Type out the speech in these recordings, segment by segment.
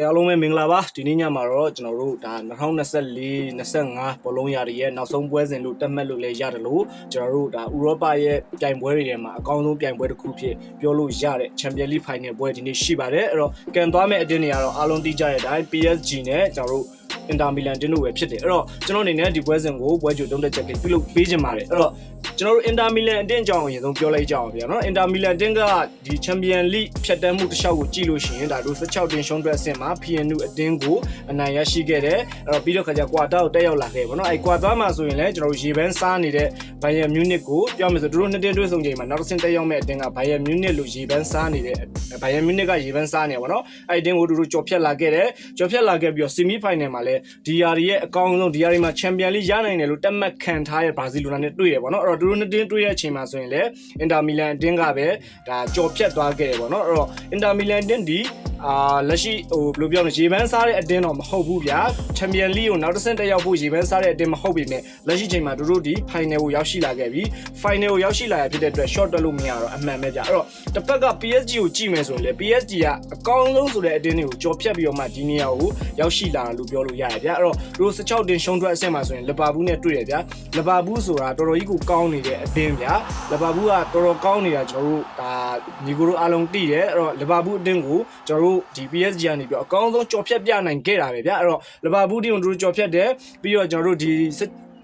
အားလုံးပဲမင်္ဂလာပါဒီနေ့ညမှာတော့ကျွန်တော်တို့ဒါ2024 25ဘောလုံးရာတွေရဲ့နောက်ဆုံးပွဲစဉ်လို့တက်မှတ်လို့လည်းရတယ်လို့ကျွန်တော်တို့ဒါဥရောပရဲ့ပြိုင်ပွဲတွေထဲမှာအကောင်းဆုံးပြိုင်ပွဲတစ်ခုဖြစ်ပြောလို့ရတဲ့ Champions League Final ပွဲဒီနေ့ရှိပါတယ်အဲ့တော့ကန်သွားမယ့်အတင်းတွေကတော့အားလုံးသိကြတဲ့အတိုင်း PSG နဲ့ကျွန်တော်တို့ အင်တာမီလန်တင်းတို့ပဲဖြစ်တယ်အဲ့တော့ကျွန်တော်အနေနဲ့ဒီပွဲစဉ်ကိုပွဲကြိုတုံးတက်ချက်ကပြုလုပ်ပေးခြင်းပါတယ်အဲ့တော့ကျွန်တော်တို့အင်တာမီလန်အတင်းအကြောင်းအရင်ဆုံးပြောလိုက်ကြအောင်ဗျာနော်အင်တာမီလန်အတင်းကဒီချန်ပီယံလိဖြတ်တန်းမှုတစ်လျှောက်ကိုကြည့်လို့ရှိရင်ဒါတို့16တင်ရှုံးအတွက်အဆင့်မှာ PNU အတင်းကိုအနိုင်ရရှိခဲ့တယ်အဲ့တော့ပြီးတော့ခါကျကွာတာကိုတက်ရောက်လာခဲ့ပါတော့အဲ့ကွာတာမှာဆိုရင်လည်းကျွန်တော်တို့ရေပန်းစားနေတဲ့ဘိုင်ယန်မြူးနစ်ကိုပြောမယ်ဆိုတို့နှစ်တင်းတွဲဆုံချိန်မှာနောက်တစ်ဆင့်တက်ရောက်မဲ့အတင်းကဘိုင်ယန်မြူးနစ်လို့ရေပန်းစားနေတဲ့ဘိုင်ယန်မြူးနစ်ကရေပန်းစားနေပါတော့အဲ့အတင်းကိုတို့တို့ကြော်ဖြတ်လာခဲ့တယ်ကြော်ဖြတ်လာခဲ့ပြီးတော့ဆီမီဖိုင်နယ်မှာလည်းဒီယာရီရဲ့အကောင်းဆုံးဒီယာရီမှာချန်ပီယံလိရနိုင်တယ်လို့တက်မှတ်ခံထားရဲ့ဘရာဇီလိုနာနဲ့တွေ့ရပါတော့အဲ့တော့တို့နှစ်တင်းတွေ့တဲ့အချိန်မှာဆိုရင်လည်းအင်တာမီလန်အတင်းကပဲဒါကြော်ဖြတ်သွားခဲ့တယ်ပေါ့နော်အဲ့တော့အင်တာမီလန်အတင်းဒီ အာလက်ရှိဟိုဘယ်လိုပြောမလဲရေပန်းစားတဲ့အတင်းတော့မဟုတ်ဘူးဗျာချန်ပီယံလိကိုနောက်တစ်ဆင့်တက်ရောက်ဖို့ရေပန်းစားတဲ့အတင်းမဟုတ်ပေမဲ့လက်ရှိချိန်မှာတို့တို့ဒီ final ကိုရောက်ရှိလာခဲ့ပြီ final ကိုရောက်ရှိလာရဖြစ်တဲ့အတွက် short တက်လို့မရတော့အမှန်ပဲဗျာအဲ့တော့တစ်ဖက်က PSG ကိုကြည့်မယ်ဆိုရင်လေ PSG ကအကောင်းဆုံးဆိုတဲ့အတင်းတွေကိုကြော်ဖြတ်ပြီးတော့မှဒီနေရာကိုရောက်ရှိလာတာလို့ပြောလို့ရတယ်ဗျာအဲ့တော့တို့16တင်ရှုံးထွက်အဆင့်မှာဆိုရင်လီဗာပူးနဲ့တွေ့ရဗျာလီဗာပူးဆိုတာတော်တော်ကြီးကိုကောင်းနေတဲ့အတင်းဗျာလီဗာပူးကတော်တော်ကောင်းနေတာကျွန်တော်တို့ဒါညီကိုတို့အားလုံးသိတယ်အဲ့တော့လီဗာပူးအတင်းကိုကျွန်တော်တို့ဒီ PSG ကနေပြီးတော့အကောင်းဆုံးကြော်ဖြတ်ပြနိုင်ခဲ့တာပဲဗျာအဲ့တော့လီဗာပူးတင်းကိုတို့ကြော်ဖြတ်တယ်ပြီးတော့ကျွန်တော်တို့ဒီ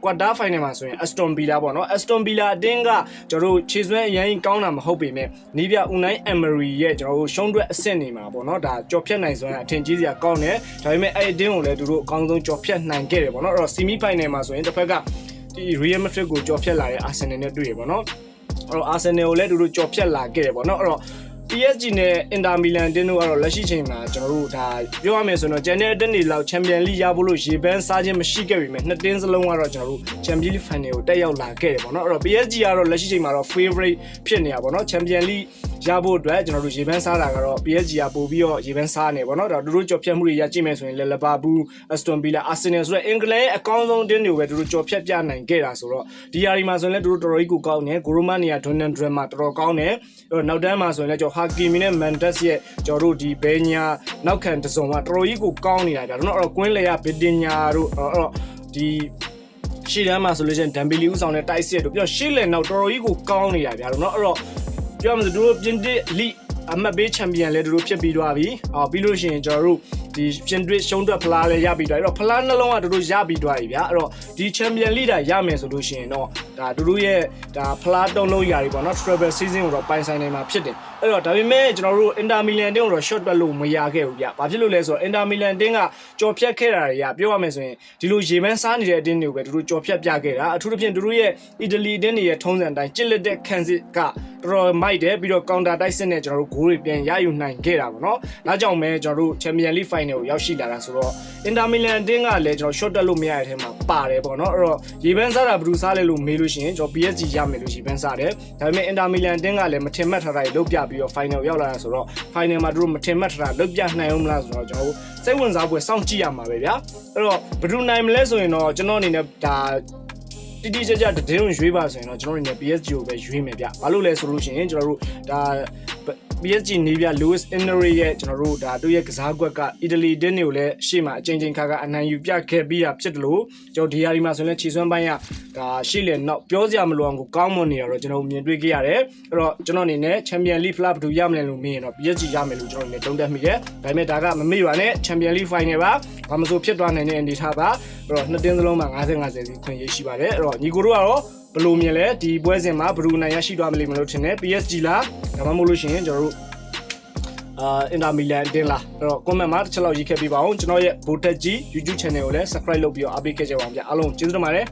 ကွာတာဖိုင်နယ်မှာဆိုရင် Aston Villa ပေါ့နော် Aston Villa အတင်းကကျွန်တော်တို့ခြေစွမ်းအရင်ကောင်းတာမဟုတ်ပေမဲ့နီးပြ Unai Emery ရဲ့ကျွန်တော်တို့ရှုံးတွက်အဆင့်နေမှာပေါ့နော်ဒါကြော်ဖြတ်နိုင်စွမ်းအထင်ကြီးစရာကောင်းတယ်ဒါပေမဲ့အဲ့အတင်းကိုလည်းသူတို့အကောင်းဆုံးကြော်ဖြတ်နိုင်ခဲ့တယ်ပေါ့နော်အဲ့တော့ semi final မှာဆိုရင်တစ်ဖက်ကဒီ Real Madrid ကိုကြော်ဖြတ်လာတဲ့ Arsenal နဲ့တွေ့ရပေါ့နော်အဲ့တော့ Arsenal ကိုလည်းသူတို့ကြော်ဖြတ်လာခဲ့တယ်ပေါ့နော်အဲ့တော့ PSG နဲ့ Inter Milan တင်းတို့ကတော့လက်ရှိချိန်မှာကျွန်တော်တို့ဒါပြောရမယ်ဆိုတော့ Channel တက်နေလောက် Champion League ရဖို့လို့ရေပန်းစားခြင်းမရှိခဲ့ပေမဲ့နှစ်တင်းစလုံးကတော့ကျွန်တော်တို့ Champion League Final ကိုတက်ရောက်လာခဲ့တယ်ပေါ့နော်အဲ့တော့ PSG ကတော့လက်ရှိချိန်မှာတော့ favorite ဖြစ်နေတာပေါ့နော် Champion League ရဖို့အတွက်ကျွန်တော်တို့ရေပန်းစားတာကတော့ PSG ကပို့ပြီးတော့ရေပန်းစားနေပေါ့နော်ဒါတို့တို့ကြော်ဖြတ်မှုတွေရကြည့်မယ်ဆိုရင်လည်းလဘာဘူး Aston Villa Arsenal ဆိုတဲ့အင်္ဂလန်ရဲ့အကောင်းဆုံးတင်းတွေကိုပဲတို့တို့ကြော်ဖြတ်ပြနိုင်ခဲ့တာဆိုတော့ဒီယာရီမှာဆိုရင်လည်းတို့တို့တော်တော်ကြီးကိုကောင်းတယ်ဂိုရိုမနီယာဒွန်နန်ဒရမ်မှာတော်တော်ကောင်းတယ်အဲ့တော့နောက်တန်းမှာဆိုရင်လည်းကျွန်တော်ဟာကီမီနဲ့မန်ဒက်စ်ရဲ့ကျွန်တော်တို့ဒီဘဲညာနောက်ခံတစုံကတော်တော်ကြီးကိုကောင်းနေတာကြတော့အဲ့တော့ကွင်းလေရဘီတင်ညာတို့အဲ့တော့ဒီရှေ့တန်းမှာဆိုလို့ချင်းဒမ်ဘီလီဦးဆောင်တဲ့တိုက်စစ်တို့ပြီးတော့ရှေ့လေနောက်တော်တော်ကြီးကိုကောင်းနေတာဗျာတော့เนาะအဲ့တော့ ပြောမှဆိုတို့ပြင်တစ်လိအမတ်ဘေးချန်ပီယံလည်းတို့ဖြစ်ပြီးသွားပြီအော်ပြီးလို့ရှိရင်ကျွန်တော်တို့ဒီပြင်တွစ်ရှုံးတွက်ဖလားလည်းရပြီးသွားပြီအဲ့တော့ဖလားနှလုံးကတို့ရပြီးသွားပြီဗျာအဲ့တော့ဒီချန်ပီယံလိတာရမယ်ဆိုလို့ရှိရင်တော့ဒါတို့ရဲ့ဒါဖလားတုံးလုံးရာတွေပေါ့နော် travel season ကိုတော့ပိုင်ဆိုင်နိုင်မှာဖြစ်တယ်အဲ့တော့ဒါပေမဲ့ကျွန်တော်တို့ Inter Milan တင်းကိုတော့ short တွက်လို့မရခဲ့ဘူးဗျ။ဘာဖြစ်လို့လဲဆိုတော့ Inter Milan တင်းကကြော်ဖြတ်ခဲ့တာတွေကပြောရမယ်ဆိုရင်ဒီလိုရေပန်းစားနေတဲ့အတင်းတွေကိုပဲတို့တို့ကြော်ဖြတ်ပြခဲ့တာအထူးသဖြင့်တို့ရဲ့အီတလီတင်းတွေရဲ့ထုံးစံအတိုင်းကြစ်လက်တဲ့ခံစစ်က တော်တော်မိုက်တယ်ပြီးတော့ counter တိုက်စစ်နဲ့ကျွန်တော်တို့ဂိုးတွေပြန်ရယူနိုင်ခဲ့တာပေါ့နော်။ဒါကြောင့်ပဲကျွန်တော်တို့ Champions League Final ကိုရောက်ရှိလာတာဆိုတော့ Inter Milan တင်းကလည်းကျွန်တော် short တက်လို့မရတဲ့အထဲမှာပါတယ်ပေါ့နော်။အဲ့တော့ရေပန်းစားတာဘယ်သူစားလဲလို့မေးလို့ရှိရင်ကျွန်တော် PSG ရမယ်လို့ရေပန်းစားတယ်။ဒါပေမဲ့ Inter Milan တင်းကလည်းမထင်မှတ်ထားတာတွေလုပ်ပြပြီးတော့ final ရောက်လာတာဆိုတော့ final မှာတို့မထင်မှတ်ထားတာလုပ်ပြနိုင်အောင်မလားဆိုတော့ကျွန်တော်တို့စိတ်ဝင်စားဖွယ်စောင့်ကြည့်ရမှာပဲဗျာအဲ့တော့ဘယ်သူနိုင်မလဲဆိုရင်တော့ကျွန်တော်အနေနဲ့ဒါ တိတိကျကျတည်င်းရွေးပါဆိုရင်တော့ကျွန်တော်အနေနဲ့ PSG ကိုပဲရွေးမယ်ဗျဘာလို့လဲဆိုလို့ရှိရင်ကျွန်တော်တို့ဒါ PSG နေပြ Luis Enrique ရဲ့ကျွန်တော်တို့ဒါသူ့ရဲ့ကစားကွက်က Italy တင်းတွေကိုလည်းရှေ့မှာအချိန်ချင်းခါကအနိုင်ယူပြခဲ့ပြီးတာဖြစ်တယ်လို့ကျွန်တော်ဒီယာဒီမှာဆိုရင်ခြေစွမ်းပိုင်းကဒါရှေ့လေနောက်ပြောစရာမလိုအောင်ကိုကောင်းမွန်နေရတော့ကျွန်တော်မြင်တွေ့ခဲ့ရတယ်အဲ့တော့ကျွန်တော်အနေနဲ့ Champion League Flop ဘယ်သူရမလဲလို့မေးရင်တော့ PSG ရမယ်လို့ကျွန်တော်အနေနဲ့တုံးတက်မိတယ်ဒါပေမဲ့ဒါကမမေ့ပါနဲ့ Champion League Final ပါဘာမဆိုဖြစ်သွားနိုင်တဲ့အနေထားပါအဲ့တော့နှစ်တင်းစလုံးမှာ50 50စီခွင့်ရရှိပါတယ်အဲ့တော့ညီကိုတို့ကတော့ဘယ်လိုမြင်လဲဒီပွဲစဉ်မှာဘယ်သူနိုင်ရရှိသွားမလိမ့်မလို့ထင်တယ် PSG လားဒါမှမဟုတ်လို့ရှိရင်ကျွန်တော်တို့ အာအင်တာမီလန်တင်လာအဲ့တော့ comment မှာတစ်ချက်လောက်ရေးခဲ့ပြပါအောင်ကျွန်တော်ရဲ့ Voted G YouTube channel ကိုလည်း subscribe လုပ်ပြီးတော့အားပေးခဲ့ကြပါအောင်ဗျအားလုံးကျေးဇူးတင်ပါတယ်